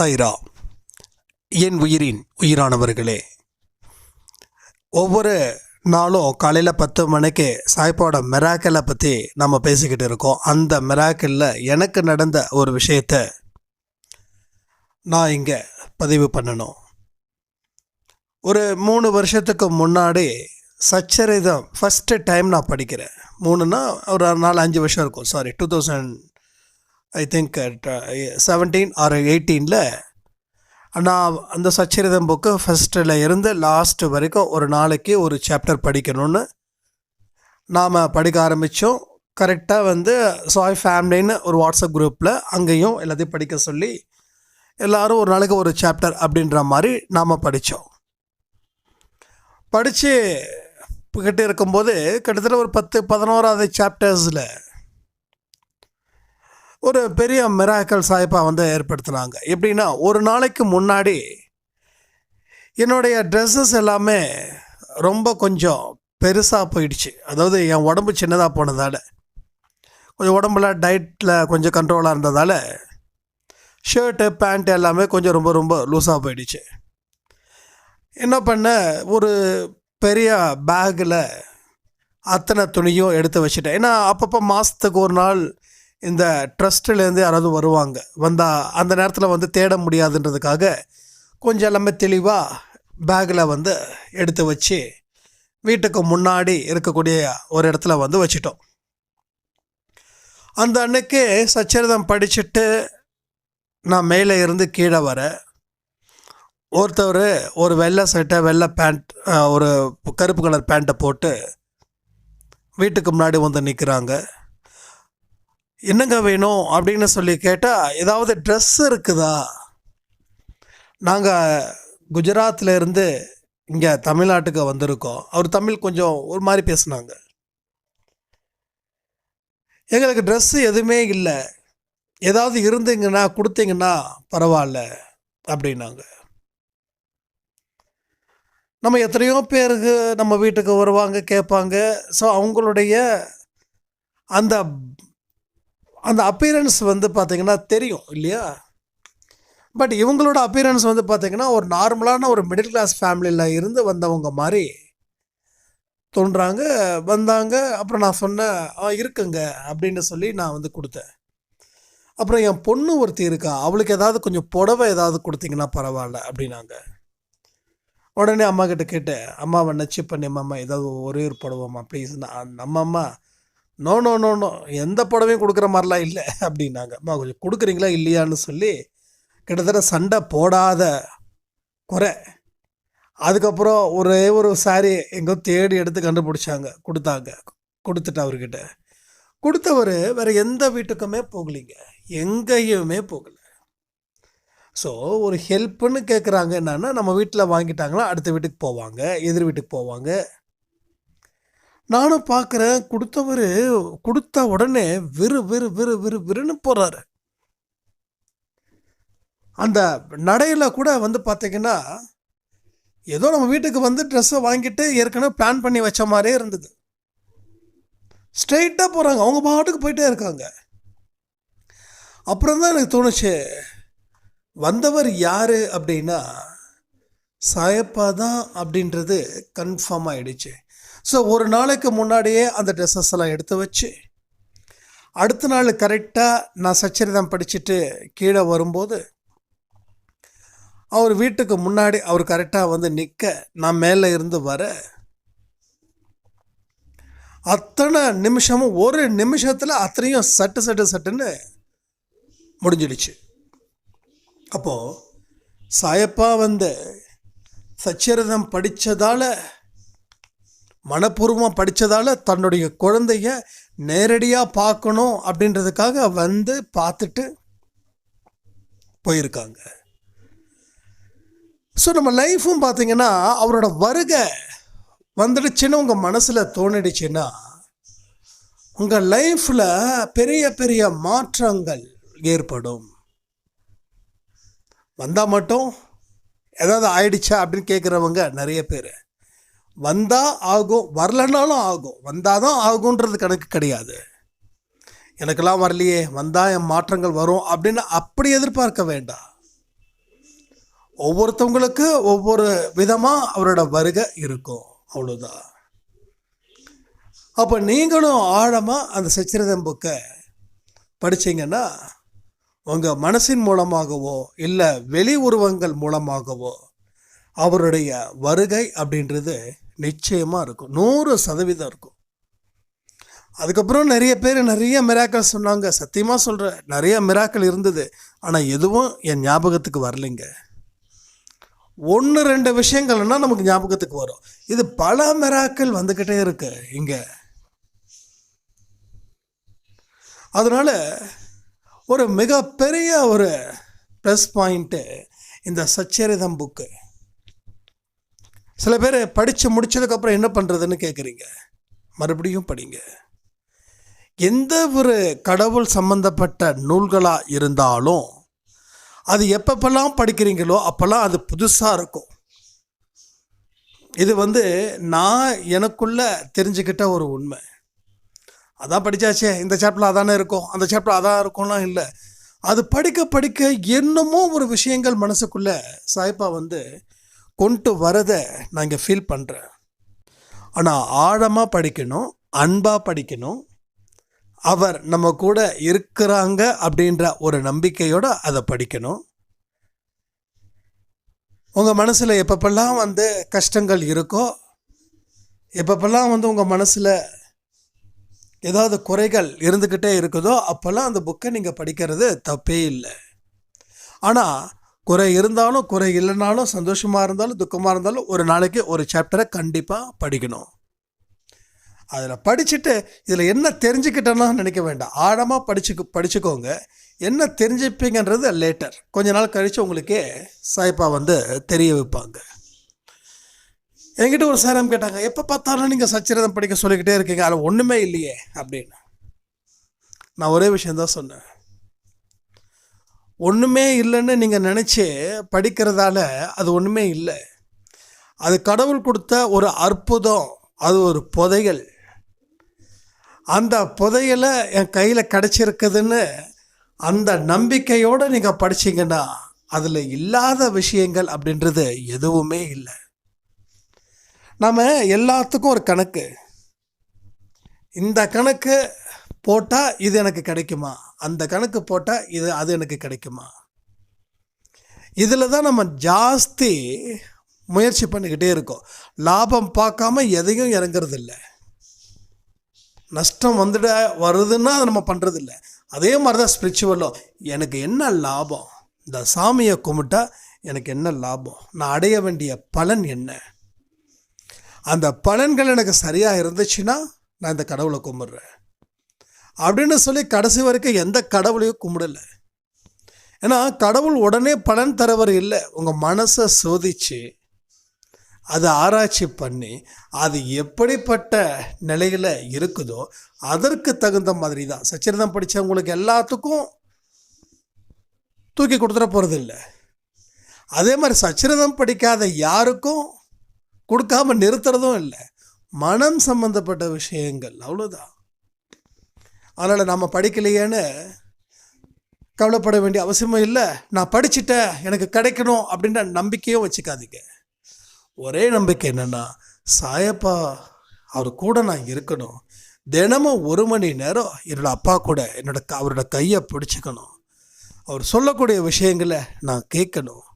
சாய்ரா. என் உயிரின் உயிரானவர்களே ஒவ்வொரு நாளும் காலையில் பத்து மணிக்கு சாய்ப்பாவோட மெராக்கலை பற்றி நம்ம பேசிக்கிட்டு இருக்கோம். அந்த மெராக்கலில் எனக்கு நடந்த ஒரு விஷயத்தை நான் இங்கே பதிவு பண்ணணும். ஒரு மூணு வருஷத்துக்கு முன்னாடி சச்சரிதம் ஃபஸ்ட்டு டைம் நான் படிக்கிறேன். மூணுன்னா ஒரு நாலு அஞ்சு வருஷம் இருக்கும். Sorry two thousand I think seventeen or எயிட்டீனில் நான் அந்த சச்சரிதம் புக்கு ஃபஸ்ட்டில் இருந்து லாஸ்ட் வரைக்கும் ஒரு நாளைக்கு ஒரு சாப்டர் படிக்கணும்னு நாம் படிக்க ஆரம்பித்தோம் கரெக்டாக வந்து சாய் ஃபேமிலின்னு ஒரு வாட்ஸ்அப் குரூப்பில் அங்கேயும் எல்லாத்தையும் படிக்க சொல்லி எல்லோரும் ஒரு நாளைக்கு ஒரு சாப்டர் அப்படின்ற மாதிரி நாம் படித்தோம் படித்து கிட்டே இருக்கும்போது கிட்டத்தட்ட ஒரு பத்து பதினோராவது சாப்டர்ஸில் ஒரு பெரிய மிராக்கல் சாய்ப்பாக வந்து ஏற்படுத்தினாங்க. எப்படின்னா ஒரு நாளைக்கு முன்னாடி என்னுடைய ட்ரெஸ்ஸஸ் எல்லாமே ரொம்ப கொஞ்சம் பெருசாக போயிடுச்சு. அதாவது என் உடம்பு சின்னதாக போனதால் கொஞ்சம் உடம்புல டயட்டில் கொஞ்சம் கண்ட்ரோலாக இருந்ததால் ஷர்ட்டு பேண்ட் எல்லாமே கொஞ்சம் ரொம்ப ரொம்ப லூஸாக போயிடுச்சு. என்ன பண்ண ஒரு பெரிய பேக்கில் அத்தனை துணியும் எடுத்து வச்சுட்டேன். ஏன்னா அப்பப்போ மாதத்துக்கு ஒரு நாள் இந்த ட்ரஸ்ட்லேருந்து யாராவது வருவாங்க வந்தால் அந்த நேரத்தில் வந்து தேட முடியாதுன்றதுக்காக கொஞ்சம் எல்லாமே தெளிவாக பேக்கில் வந்து எடுத்து வச்சு வீட்டுக்கு முன்னாடி இருக்கக்கூடிய ஒரு இடத்துல வந்து வச்சிட்டோம். அந்த அன்னைக்கு சச்சரிதம் படிச்சுட்டு நான் மேலே இருந்து கீழே வர ஒருத்தவர் ஒரு வெள்ளை சட்டை வெள்ளை பேண்ட் ஒரு கருப்பு கலர் பேண்ட்டை போட்டு வீட்டுக்கு முன்னாடி வந்து நிற்கிறாங்க என்னங்க வேணும் அப்படின்னு சொல்லி கேட்டால் ஏதாவது ட்ரெஸ் இருக்குதா? நாங்கள் குஜராத்தில் இருந்து இங்கே தமிழ்நாட்டுக்கு வந்திருக்கோம். அவர் தமிழ் கொஞ்சம் ஒரு மாதிரி பேசுனாங்க. எங்களுக்கு ட்ரெஸ்ஸு எதுவுமே இல்லை. ஏதாவது இருந்தீங்கன்னா கொடுத்தீங்கன்னா பரவாயில்ல அப்படின்னாங்க. நம்ம எத்தனையோ பேருக்கு நம்ம வீட்டுக்கு வருவாங்க கேட்பாங்க. ஸோ அவங்களுடைய அந்த அந்த அப்பியரன்ஸ் வந்து பார்த்திங்கன்னா தெரியும் இல்லையா? பட் இவங்களோட அப்பியரன்ஸ் வந்து பார்த்திங்கன்னா ஒரு நார்மலான ஒரு மிடில் கிளாஸ் ஃபேமிலியில் இருந்து வந்தவங்க மாதிரி தோன்றாங்க வந்தாங்க. அப்புறம் நான் சொன்னேன் ஆ இருக்குங்க அப்படின்னு சொல்லி நான் வந்து கொடுத்தேன். அப்புறம் என் பொண்ணு ஒருத்தி இருக்கா அவளுக்கு ஏதாவது கொஞ்சம் புடவை ஏதாவது கொடுத்தீங்கன்னா பரவாயில்ல அப்படின்னாங்க. உடனே அம்மா கிட்ட கேட்டேன் அம்மாவை நச்சு பண்ணி அம்மா ஏதாவது ஒரே ஒரு புடவைம்மா ப்ளீஸ் நான் நம்ம அம்மா நோ நோ நோ நோ எந்த புடவையும் கொடுக்குற மாதிரிலாம் இல்லை அப்படின்னாங்க. அம்மா கொஞ்சம் கொடுக்குறீங்களா இல்லையான்னு சொல்லி கிட்டத்தட்ட சண்டை போடாத குறை. அதுக்கப்புறம் ஒரே ஒரு சாரி எங்கோ தேடி எடுத்து கண்டுபிடிச்சாங்க. கொடுத்தாங்க. கொடுத்துட்டு அவர்கிட்ட. கொடுத்தவர் வேறு எந்த வீட்டுக்குமே போகலிங்க. எங்கேயுமே போகல. ஸோ ஒரு ஹெல்ப்புன்னு கேட்குறாங்க என்னன்னா நம்ம வீட்டில் வாங்கிட்டாங்கன்னா அடுத்த வீட்டுக்கு போவாங்க எதிர் வீட்டுக்கு போவாங்க. நானும் பார்க்குறேன் கொடுத்தவர் கொடுத்த உடனே விறு விறு விறு விறு விறுன்னு போகிறாரு அந்த நடையில் கூட வந்து பார்த்தீங்கன்னா ஏதோ நம்ம வீட்டுக்கு வந்து ட்ரெஸ்ஸை வாங்கிட்டு ஏற்கனவே பிளான் பண்ணி வச்ச மாதிரியே இருந்தது. ஸ்ட்ரெயிட்டாக போகிறாங்க அவங்க பாட்டுக்கு போயிட்டே இருக்காங்க. அப்புறம் தான் எனக்கு தோணுச்சு வந்தவர் யார் அப்படின்னா சாயப்பா தான் அப்படின்றது கன்ஃபார்ம் ஆகிடுச்சு ஸோ ஒரு நாளைக்கு முன்னாடியே அந்த ட்ரெஸ்ஸஸ் எல்லாம் எடுத்து வச்சு அடுத்த நாள் கரெக்டாக நான் சச்சரிதம் படிச்சுட்டு கீழே வரும்போது அவர் வீட்டுக்கு முன்னாடி அவர் கரெக்டாக வந்து நிற்க நான் மேலே இருந்து வர அத்தனை நிமிஷமும் ஒரு நிமிஷத்தில் அத்தனையும் சட்டு சட்டு சட்டுன்னு முடிஞ்சிடுச்சு. அப்போது சாயப்பா வந்து சச்சரிதம் படித்ததால் மனப்பூர்வமாக படித்ததால் தன்னுடைய குழந்தைய நேரடியாக பார்க்கணும் அப்படின்றதுக்காக வந்து பார்த்துட்டு போயிருக்காங்க. ஸோ நம்ம லைஃப்பும் பார்த்தீங்கன்னா அவரோட வருகை வந்துடுச்சுன்னு உங்கள் மனசில் தோணிடுச்சுன்னா உங்கள் லைஃப்பில் பெரிய பெரிய மாற்றங்கள் ஏற்படும். வந்தால் மட்டும் ஏதாவது ஆயிடுச்சா அப்படின்னு கேட்குறவங்க நிறைய பேர். வந்தால் ஆகும் வரலனாலும் ஆகும். வந்தால் தான் ஆகுன்றது கணக்கு கிடையாது. எனக்கெல்லாம் வரலையே வந்தால் என் மாற்றங்கள் வரும் அப்படின்னு அப்படி எதிர்பார்க்க வேண்டாம். ஒவ்வொருத்தவங்களுக்கு ஒவ்வொரு விதமாக அவரோட வருகை இருக்கும். அவ்வளோதான் அப்போ நீங்களும் ஆழமாக அந்த சச்சிரதம் புக்கை படிச்சீங்கன்னா உங்கள் மனசின் மூலமாகவோ இல்லை வெளி உருவங்கள் மூலமாகவோ அவருடைய வருகை அப்படின்றது நிச்சயமாக இருக்கும். நூறு சதவீதம் இருக்கும். அதுக்கப்புறம் நிறைய பேர் நிறைய மிராக்கள் சொன்னாங்க. சத்தியமாக சொல்கிறேன் நிறைய மிராக்கள் இருந்தது. ஆனால் எதுவும் என் ஞாபகத்துக்கு வரலைங்க. ஒன்று ரெண்டு விஷயங்கள்னா நமக்கு ஞாபகத்துக்கு வரும். இது பல மிராக்கள் வந்துக்கிட்டே இருக்கு இங்கே. அதனால் ஒரு மிகப்பெரிய ஒரு ப்ளஸ் பாயிண்ட்டு இந்த சச்சரிதம் புக்கு சில பேர் படித்து முடிச்சதுக்கப்புறம் என்ன பண்ணுறதுன்னு கேட்குறீங்க மறுபடியும் படிங்க. எந்த ஒரு கடவுள் சம்பந்தப்பட்ட நூல்களாக இருந்தாலும் அது எப்பப்பெல்லாம் படிக்கிறீங்களோ அப்போல்லாம் அது புதுசாக இருக்கும். இது வந்து நான் எனக்குள்ள தெரிஞ்சுக்கிட்ட ஒரு உண்மை. அதான் படித்தாச்சே இந்த சாப்டரில் அதானே இருக்கும் அந்த சாப்டர் அதான் இருக்கும்லாம் இல்லை. அது படிக்க படிக்க என்னமோ ஒரு விஷயங்கள் மனசுக்குள்ளே சாய்ப்பா வந்து கொண்டு வரதை நான் இங்கே ஃபீல் பண்ணுறேன் ஆனால் ஆழமாக படிக்கணும் அன்பாக படிக்கணும். அவர் நம்ம கூட இருக்கிறாங்க அப்படின்ற ஒரு நம்பிக்கையோடு அதை படிக்கணும். உங்கள் மனசில் எப்பப்பெல்லாம் வந்து கஷ்டங்கள் இருக்கோ எப்பப்பெல்லாம் வந்து உங்கள் மனசில் ஏதாவது குறைகள் இருந்துக்கிட்டே இருக்குதோ அப்போல்லாம் அந்த புக்கை நீங்கள் படிக்கிறது தப்பே இல்லை. ஆனால் குறை இருந்தாலும் குறை இல்லைனாலும் சந்தோஷமாக இருந்தாலும் துக்கமாக இருந்தாலும் ஒரு நாளைக்கு ஒரு சாப்டரை கண்டிப்பாக படிக்கணும். அதில் படிச்சுட்டு இதில் என்ன தெரிஞ்சுக்கிட்டேன்னா நினைக்க வேண்டாம். ஆழமாக படிச்சு படிச்சுக்கோங்க. என்ன தெரிஞ்சுப்பீங்கன்றது லேட்டர் கொஞ்ச நாள் கழித்து உங்களுக்கே சாய்ப்பா வந்து தெரிய வைப்பாங்க. என்கிட்ட ஒரு சேரம் கேட்டாங்க எப்போ பார்த்தாலும் நீங்கள் சச்சரிதம் படிக்க சொல்லிக்கிட்டே இருக்கீங்க. அதில் ஒன்றுமே இல்லையே. அப்படின்னு. நான் ஒரே விஷயந்தான் சொன்னேன். ஒன்றுமே இல்லைன்னு நீங்கள் நினச்சி படிக்கிறதால அது ஒன்றுமே இல்லை. அது கடவுள் கொடுத்த ஒரு அற்புதம் அது ஒரு புதையல். அந்த புதையலை என் கையில் கிடச்சிருக்குதுன்னு அந்த நம்பிக்கையோடு நீங்கள் படிச்சீங்கன்னா அதில் இல்லாத விஷயங்கள் அப்படின்றது எதுவுமே இல்லை. நாம் எல்லாத்துக்கும் ஒரு கணக்கு. இந்த கணக்கு போட்டால் இது எனக்கு கிடைக்குமா? அந்த கணக்கு போட்டால் இது அது எனக்கு கிடைக்குமா? இதில் தான் நம்ம ஜாஸ்தி முயற்சி பண்ணிக்கிட்டே இருக்கோம். லாபம் பார்க்காம எதையும் இறங்குறது இல்லை நஷ்டம் வந்துட வருதுன்னா அதை நம்ம பண்ணுறதில்ல அதே மாதிரி தான் ஸ்பிரிச்சுவலும் எனக்கு என்ன லாபம்? இந்த சாமியை கும்பிட்டா எனக்கு என்ன லாபம்? நான் அடைய வேண்டிய பலன் என்ன? அந்த பலன்கள் எனக்கு சரியாக இருந்துச்சுன்னா நான் இந்த கடவுளை கும்பிட்றேன். அப்படின்னு சொல்லி கடைசி வரைக்கும் எந்த கடவுளையும் கும்பிடலை. ஏன்னா கடவுள் உடனே பலன் தரவர் இல்லை. உங்கள் மனசை சோதிச்சு அதை ஆராய்ச்சி பண்ணி அது எப்படிப்பட்ட நிலையில் இருக்குதோ அதற்கு தகுந்த மாதிரி தான். சச்சரிதம் படித்தவங்களுக்கு எல்லாத்துக்கும் தூக்கி கொடுத்துட போகிறது இல்லை. அதே மாதிரி சச்சரிதம் படிக்காத யாருக்கும் கொடுக்காம நிறுத்துறதும் இல்லை. மனம் சம்பந்தப்பட்ட விஷயங்கள் அவ்வளோதான் அதனால் நம்ம படிக்கலையேன்னு கவலைப்பட வேண்டிய அவசியமும் இல்லை. நான் படிச்சுட்டேன் எனக்கு கிடைக்கணும் அப்படின்ற நம்பிக்கையும் வச்சுக்காதீங்க. ஒரே நம்பிக்கை என்னென்னா சாயப்பா அவர் கூட நான் இருக்கணும். தினமும் ஒரு மணி நேரம் என்னோடய அப்பா கூட என்னோட அவரோட கையை பிடிச்சிக்கணும். அவர் சொல்லக்கூடிய விஷயங்களை நான் கேட்கணும்.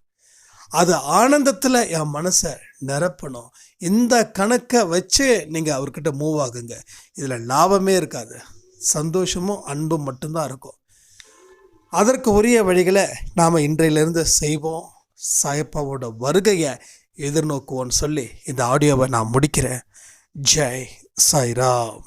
அது ஆனந்தத்தில் என் மனசை நிரப்பணும். இந்த கணக்கை வச்சு நீங்கள் அவர்கிட்ட மூவ் ஆகுங்க. இதில் லாபமே இருக்காது. சந்தோஷமும் அன்பும் மட்டும்தான் இருக்கும். அதற்கு உரிய வழிகளை நாம் இன்றையிலிருந்து செய்வோம். சாயப்பாவோட வருகையை எதிர்நோக்குவோன்னு சொல்லி இந்த ஆடியோவை நான் முடிக்கிறேன். ஜெய் சாய்ராம்.